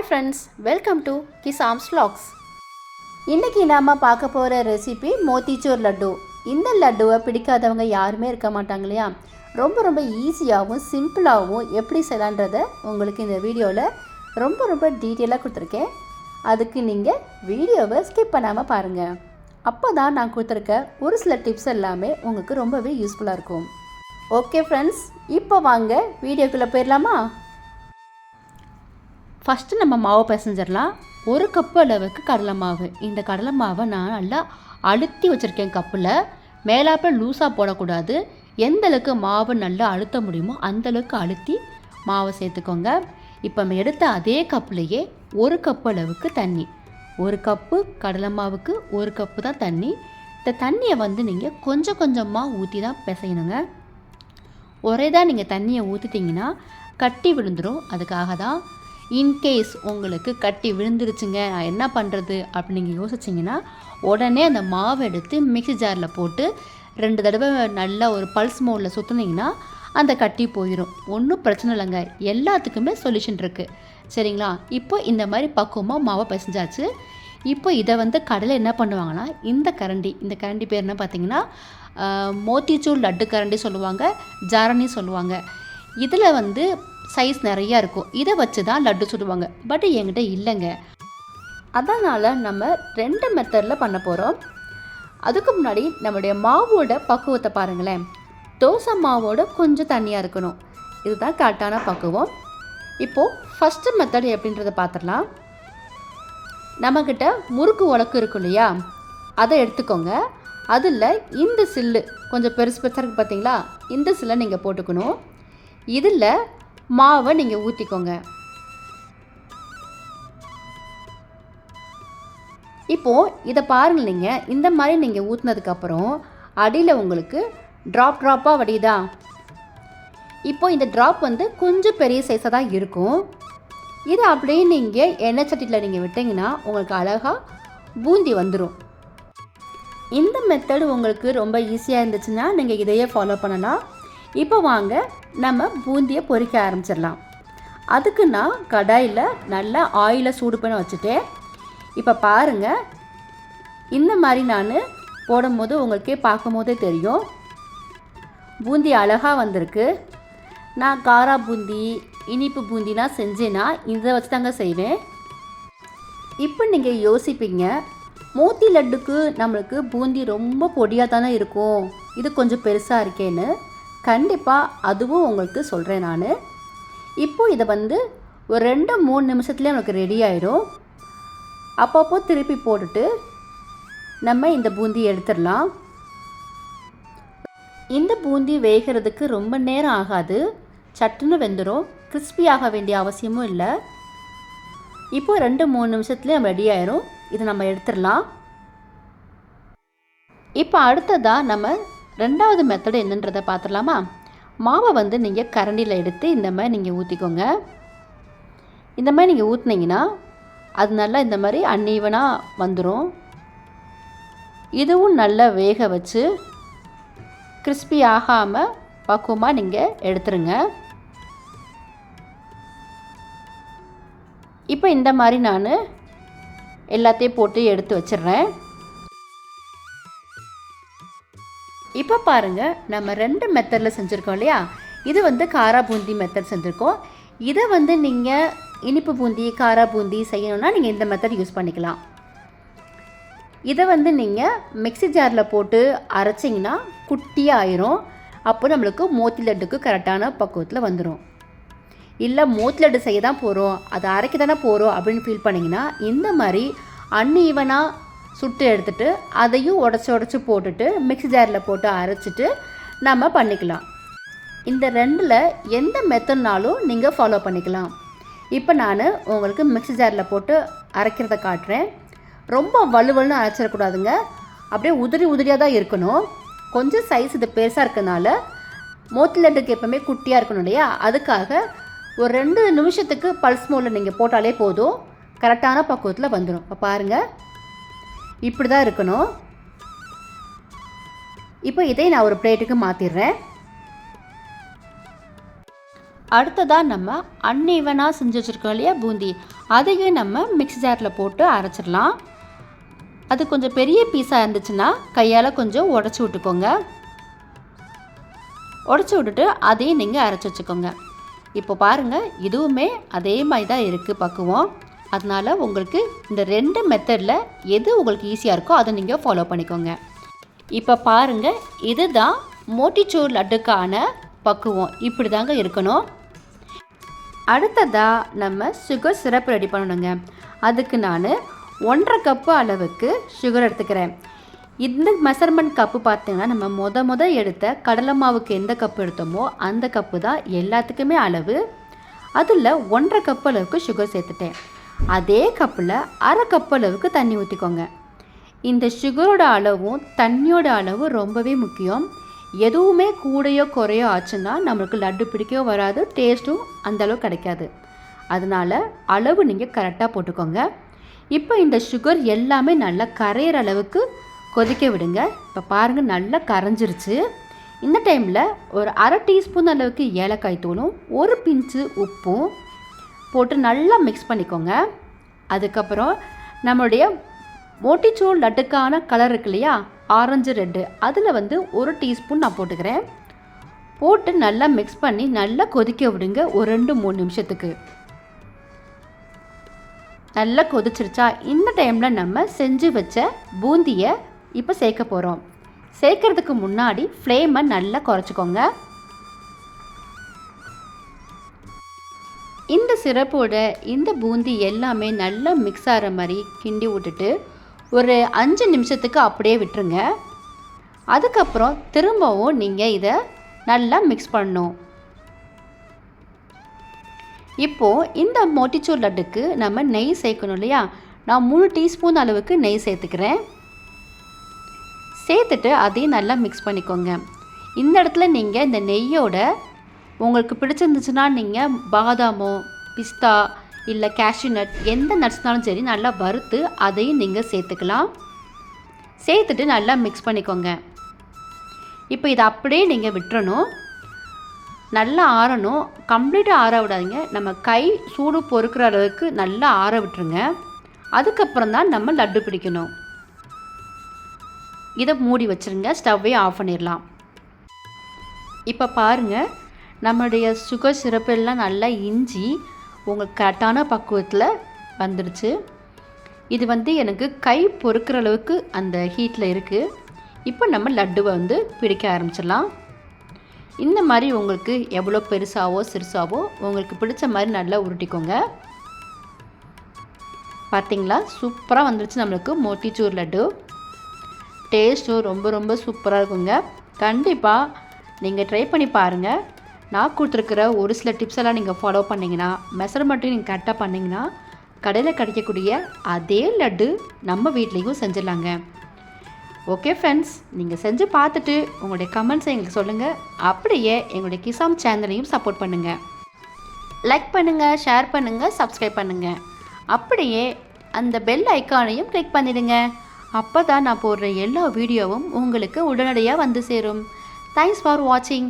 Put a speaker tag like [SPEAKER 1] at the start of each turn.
[SPEAKER 1] Hi friends welcome to கிசாம்ஸ் ஸ்லாக்ஸ் இன்றைக்கி நாம் பார்க்க போகிற ரெசிபி மோத்திச்சூர் லட்டு. இந்த லட்டுவை பிடிக்காதவங்க யாருமே இருக்க மாட்டாங்க இல்லையா? ரொம்ப ரொம்ப ஈஸியாகவும் சிம்பிளாகவும் எப்படி செய்யலான்றதை உங்களுக்கு இந்த வீடியோவில் ரொம்ப ரொம்ப டீட்டெயிலாக கொடுத்துருக்கேன். அதுக்கு நீங்கள் வீடியோவை ஸ்கிப் பண்ணாமல் பாருங்கள் அப்போ தான் நான் கொடுத்துருக்க ஒரு சில டிப்ஸ் எல்லாமே உங்களுக்கு ரொம்பவே யூஸ்ஃபுல்லாக இருக்கும். ஓகே ஃப்ரெண்ட்ஸ் இப்போ வாங்க வீடியோக்குள்ளே போயிடலாமா? ஃபஸ்ட்டு நம்ம மாவு பிசைஞ்சிடலாம். ஒரு கப்பு அளவுக்கு கடலை மாவு. இந்த கடலை மாவை நான் நல்லா அழுத்தி வச்சுருக்கேன் கப்பில் மேலாப்பில் லூஸாக போடக்கூடாது. எந்த அளவுக்கு மாவு நல்லா அழுத்த முடியுமோ அந்த அளவுக்கு அழுத்தி மாவை சேர்த்துக்கோங்க. இப்போ நம்ம எடுத்த அதே கப்புலையே ஒரு கப்பு அளவுக்கு தண்ணி. ஒரு கப்பு கடலை மாவுக்கு ஒரு கப்பு தான் தண்ணி. இந்த தண்ணியை வந்து நீங்கள் கொஞ்சம் கொஞ்சமாக ஊற்றி தான் பிசையணுங்க. ஒரே தான் நீங்கள் தண்ணியை ஊற்றிட்டிங்கன்னா கட்டி விழுந்துடும் அதுக்காக தான் இன்கேஸ் உங்களுக்கு கட்டி விழுந்துருச்சுங்க நான் என்ன பண்ணுறது அப்படி நீங்கள் யோசிச்சிங்கன்னா உடனே அந்த மாவை எடுத்து மிக்ஸி ஜாரில் போட்டு ரெண்டு தடவை நல்லா ஒரு பல்ஸ் மோடில் சுற்றுனீங்கன்னா அந்த கட்டி போயிடும் ஒன்றும் பிரச்சனை இல்லைங்க. எல்லாத்துக்குமே சொல்யூஷன் இருக்குது சரிங்களா? இப்போ இந்த மாதிரி பக்குவமாக மாவை பிசைஞ்சாச்சு. இப்போ இதை வந்து கடையில் என்ன பண்ணுவாங்கன்னா இந்த கரண்டி இந்த கரண்டி பேர் என்ன பார்த்தீங்கன்னா மோத்திச்சூர் லட்டு கரண்டி சொல்லுவாங்க ஜாரணி சொல்லுவாங்க. இதில் வந்து சைஸ் நிறையா இருக்கும். இதை வச்சு தான் லட்டு சுடுவாங்க. பட் என்கிட்ட இல்லைங்க. அதனால் நம்ம ரெண்டு மெத்தடில் பண்ண போகிறோம் அதுக்கு முன்னாடி நம்மளுடைய மாவோட பக்குவத்தை பாருங்களேன். தோசை மாவோட கொஞ்சம் தண்ணியாக இருக்கணும். இதுதான் கரெக்டான பக்குவம். இப்போது ஃபஸ்ட்டு மெத்தட் எப்படின்றத பார்த்துடலாம். நம்மக்கிட்ட முறுக்கு உலக்கு இருக்கும் இல்லையா? அதை எடுத்துக்கோங்க. அதில் இந்த சில்லு கொஞ்சம் பெருசு பெருசாக இருக்குது பார்த்தீங்களா இந்த சில்லை நீங்கள் போட்டுக்கணும். இதில் மாவை நீங்கள் ஊற்றிக்கோங்க இப்போது இதை பாருங்கள் நீங்கள் இந்த மாதிரி நீங்கள் ஊற்றுனதுக்கப்புறம் அடியில் உங்களுக்கு ட்ராப் ட்ராப்பாக வடியுதா? இப்போது இந்த ட்ராப் வந்து கொஞ்சம் பெரிய சைஸாக தான் இருக்கும். இது அப்படியே நீங்கள் எண்ணெய் சட்டியில் நீங்கள் விட்டிங்கன்னா உங்களுக்கு அழகாக பூந்தி வந்துடும் இந்த மெத்தடு உங்களுக்கு ரொம்ப ஈஸியாக இருந்துச்சுன்னா நீங்கள் இதையே ஃபாலோ பண்ணலாம். இப்போ வாங்க நம்ம பூந்தியை பொறிக்க ஆரம்பிச்சிடலாம். அதுக்கு நான் கடாயில் நல்லா ஆயிலை சூடு பண்ண வச்சுட்டேன். இப்போ பாருங்கள் இந்த மாதிரி நான் போடும்போது உங்களுக்கே பார்க்கும் போதே தெரியும். பூந்தி அழகாக வந்திருக்கு. நான் காரா பூந்தி இனிப்பு பூந்திலாம் செஞ்சேன்னா இதை வச்சு தாங்க செய்வேன். இப்போ நீங்கள் யோசிப்பீங்க மோத்தி லட்டுக்கு நம்மளுக்கு பூந்தி ரொம்ப பொடியாக தானே இருக்கும். இது கொஞ்சம் பெருசாக இருக்கேன்னு. கண்டிப்பாக அதுவும் உங்களுக்கு சொல்கிறேன் நான். இப்போ இதை வந்து ஒரு ரெண்டு மூணு நிமிஷத்துலேயே உங்களுக்கு ரெடி ஆயிரும். அப்பப்போ திருப்பி போட்டுட்டு நம்ம இந்த பூந்தி எடுத்துடலாம். இந்த பூந்தி வேகிறதுக்கு ரொம்ப நேரம் ஆகாது. சட்டுன்னு வெந்துடும் கிறிஸ்பி ஆக வேண்டிய அவசியமும் இல்லை. இப்போ ரெண்டு மூணு நிமிஷத்துலேயே நம்ம ரெடி ஆயிரும். இதை நம்ம எடுத்துடலாம். இப்போ அடுத்ததாக நம்ம ரெண்டாவது மெத்தடு என்னன்றதை பார்த்துடலாமா? மாவை வந்து நீங்கள் கரண்டியில் எடுத்து இந்த மாதிரி நீங்கள் ஊற்றிக்கோங்க இந்த மாதிரி நீங்கள் ஊற்றுனீங்கன்னா அது நல்லா இந்த மாதிரி அன்னீவனாக வந்துடும் இதுவும் நல்லா வேக வச்சு கிறிஸ்பி ஆகாமல் பக்குவமாக நீங்கள் எடுத்துருங்க. இப்போ இந்த மாதிரி நான் எல்லாத்தையும் போட்டு எடுத்து வச்சிடுறேன். இப்போ பாருங்கள் நம்ம ரெண்டு மெத்தடில் செஞ்சுருக்கோம் இல்லையா? இது வந்து காரா பூந்தி மெத்தட் செஞ்சுருக்கோம். இதை வந்து நீங்கள் இனிப்பு பூந்தி காரா பூந்தி செய்யணும்னா நீங்கள் இந்த மெத்தட் யூஸ் பண்ணிக்கலாம். இதை வந்து நீங்கள் மிக்ஸி ஜாரில் போட்டு அரைச்சிங்கன்னா குட்டியாக ஆயிரும். அப்போ நம்மளுக்கு மோத்தி லட்டுக்கு கரெக்டான பக்குவத்தில் வந்துடும் இல்லை மோத்தி லட்டு செய்ய தான் போகிறோம் அதை அரைக்க தானே போகிறோம் அப்படின்னு ஃபீல் பண்ணிங்கன்னா இந்த மாதிரி அன்ஈவனாக சுட்டு எடுத்துட்டு அதையும் உடச்சி உடச்சி போட்டுட்டு மிக்ஸி ஜாரில் போட்டு அரைச்சிட்டு நம்ம பண்ணிக்கலாம். இந்த ரெண்டில் எந்த மெத்தட்னாலும் நீங்கள் ஃபாலோ பண்ணிக்கலாம். இப்போ நான் உங்களுக்கு மிக்ஸி ஜாரில் போட்டு அரைக்கிறத காட்டுறேன். ரொம்ப வலுவலுன்னு அரைச்சிடக்கூடாதுங்க. அப்படியே உதிரி உதிரியாக தான் இருக்கணும். கொஞ்சம் சைஸ் இது பெருசாக இருக்கனால மோத்தி லட்டுக்கு எப்பவுமே குட்டியாக இருக்கணும் இல்லையா? அதுக்காக ஒரு ரெண்டு நிமிஷத்துக்கு பல்ஸ் மோலில் நீங்கள் போட்டாலே போதும். கரெக்டான பக்குவத்தில் வந்துடும் இப்போ பாருங்கள் இப்படி தான் இருக்கணும். இப்போ இதை நான் ஒரு பிளேட்டுக்கு மாற்றிடுறேன் அடுத்ததாக நம்ம அன்இவனாக செஞ்சு வச்சுருக்கோம் இல்லையா பூந்தி. அதையும் நம்ம மிக்ஸி ஜாரில் போட்டு அரைச்சிடலாம். அது கொஞ்சம் பெரிய பீஸாக இருந்துச்சுன்னா கையால் கொஞ்சம் உடச்சி விட்டுக்கோங்க. உடச்சி விட்டுட்டு அதையும் நீங்கள் அரைச்சி வச்சுக்கோங்க. இப்போ பாருங்கள் இதுவுமே அதே மாதிரி தான் இருக்குது பக்குவம். அதனால் உங்களுக்கு இந்த ரெண்டு மெத்தடில் எது உங்களுக்கு ஈஸியாக இருக்கோ அதை நீங்கள் ஃபாலோ பண்ணிக்கோங்க. இப்போ பாருங்கள் இதுதான் மோட்டிச்சூர் லட்டுக்கான பக்குவம். இப்படி தாங்க இருக்கணும். அடுத்ததாக நம்ம சுகர் சிரப் ரெடி பண்ணணுங்க. அதுக்கு நான் ஒன்றரை கப்பு அளவுக்கு சுகர் எடுத்துக்கிறேன். இந்த மெஷர்மெண்ட் கப்பு பார்த்தீங்கன்னா நம்ம மொத முத எடுத்த கடலை மாவுக்கு எந்த கப்பு எடுத்தோமோ அந்த கப்பு தான் எல்லாத்துக்குமே அளவு. அதில் ஒன்றரை கப்பு அளவுக்கு சுகர் சேர்த்துட்டேன். அதே கப்பில் அரை கப் அளவுக்கு தண்ணி ஊற்றிக்கோங்க இந்த சுகரோட அளவும் தண்ணியோட அளவும் ரொம்பவே முக்கியம். எதுவுமே கூடையோ குறையோ ஆச்சுன்னா நம்மளுக்கு லட்டு பிடிக்கவோ வராது டேஸ்ட்டும் அந்தளவு கிடைக்காது. அதனால் அளவு நீங்கள் கரெக்டாக போட்டுக்கோங்க. இப்போ இந்த சுகர் எல்லாமே நல்லா கரையிற அளவுக்கு கொதிக்க விடுங்க. இப்போ பாருங்கள் நல்லா கரைஞ்சிருச்சு. இந்த டைமில் ஒரு அரை டீஸ்பூன் அளவுக்கு ஏலக்காய் தூளும் ஒரு பிஞ்சு உப்பும் போட்டு நல்லா மிக்ஸ் பண்ணிக்கோங்க. அதுக்கப்புறம் நம்மளுடைய மோட்டிச்சூர் லட்டுக்கான கலர் இருக்கு இல்லையா? Orange red. அதில் வந்து ஒரு டீஸ்பூன் நான் போட்டுக்கிறேன். போட்டு நல்லா மிக்ஸ் பண்ணி நல்லா கொதிக்க விடுங்க. ஒரு ரெண்டு மூணு நிமிஷத்துக்கு. நல்லா கொதிச்சிருச்சா? இந்த டைமில் நம்ம செஞ்சு வச்ச பூந்தியை இப்போ சேர்க்க போகிறோம் சேர்க்கறதுக்கு முன்னாடி ஃப்ளேமை நல்லா குறைச்சிக்கோங்க. இந்த சிரப்போட இந்த பூந்தி எல்லாமே நல்லா மிக்ஸ் ஆகிற மாதிரி கிண்டி விட்டுட்டு ஒரு அஞ்சு நிமிஷத்துக்கு அப்படியே விட்டுருங்க. அதுக்கப்புறம் திரும்பவும் நீங்கள் இதை நல்லா மிக்ஸ் பண்ணணும். இப்போது இந்த மோட்டிச்சூர் லட்டுக்கு நம்ம நெய் சேர்க்கணும் இல்லையா? நான் மூணு டீஸ்பூன் அளவுக்கு நெய் சேர்த்துக்கிறேன். சேர்த்துட்டு அதையும் நல்லா மிக்ஸ் பண்ணிக்கோங்க. இந்த இடத்துல நீங்கள் இந்த நெய்யோட உங்களுக்கு பிடிச்சிருந்துச்சுன்னா நீங்கள் பாதாமோ பிஸ்தா இல்லை கேஷ்யூ நட் எந்த நட்ஸ்னாலும் சரி நல்லா வறுத்து அதையும் நீங்கள் சேர்த்துக்கலாம். சேர்த்துட்டு நல்லா மிக்ஸ் பண்ணிக்கோங்க. இப்போ இதை அப்படியே நீங்கள் விட்டுறணும். நல்லா ஆறணும். கம்ப்ளீட்டாக ஆற விடாதீங்க. நம்ம கை சூடு பொறுக்கிற அளவுக்கு நல்லா ஆற விட்டுருங்க. அதுக்கப்புறம் தான் நம்ம லட்டு பிடிக்கணும். இதை மூடி வச்சுருங்க. ஸ்டவ்வே ஆஃப் பண்ணிடலாம். இப்போ பாருங்கள் நம்மளுடைய சுகர் சிரப்பு எல்லாம் நல்லா இஞ்சி உங்களுக்கு கரெக்டான பக்குவத்தில் வந்துடுச்சு இது வந்து எனக்கு கை பொறுக்கிற அளவுக்கு அந்த ஹீட்டில் இருக்குது இப்போ நம்ம லட்டுவை வந்து பிடிக்க ஆரம்பிச்சிடலாம். இந்த மாதிரி உங்களுக்கு எவ்வளோ பெருசாவோ சிறுசாவோ உங்களுக்கு பிடிச்ச மாதிரி நல்லா உருட்டிக்கோங்க. பார்த்தீங்களா? சூப்பராக வந்துருச்சு நம்மளுக்கு மோட்டிச்சூர் லட்டு. டேஸ்ட்டும் ரொம்ப ரொம்ப சூப்பராக இருக்குங்க. கண்டிப்பாக நீங்கள் ட்ரை பண்ணி பாருங்கள் நான் கொடுத்துருக்குற ஒரு சில டிப்ஸ் எல்லாம் நீங்கள் ஃபாலோ பண்ணிங்கன்னா மெஷர்மெண்ட்டையும் நீங்கள் கரெக்டாக பண்ணிங்கன்னா கடையில் கிடைக்கக்கூடிய அதே லட்டு நம்ம வீட்லேயும் செஞ்சிடலாங்க. ஓகே ஃப்ரெண்ட்ஸ் நீங்கள் செஞ்சு பார்த்துட்டு உங்களுடைய கமெண்ட்ஸை எங்களுக்கு சொல்லுங்கள் அப்படியே எங்களுடைய கிசாம் சேனலையும் சப்போர்ட் பண்ணுங்கள் லைக் பண்ணுங்கள் ஷேர் பண்ணுங்கள் சப்ஸ்கிரைப் பண்ணுங்கள் அப்படியே அந்த பெல் ஐக்கானையும் கிளிக் பண்ணிடுங்க. அப்போ தான் நான் போடுற எல்லா வீடியோவும் உங்களுக்கு உடனடியாக வந்து சேரும். தேங்க்ஸ் ஃபார் வாட்சிங்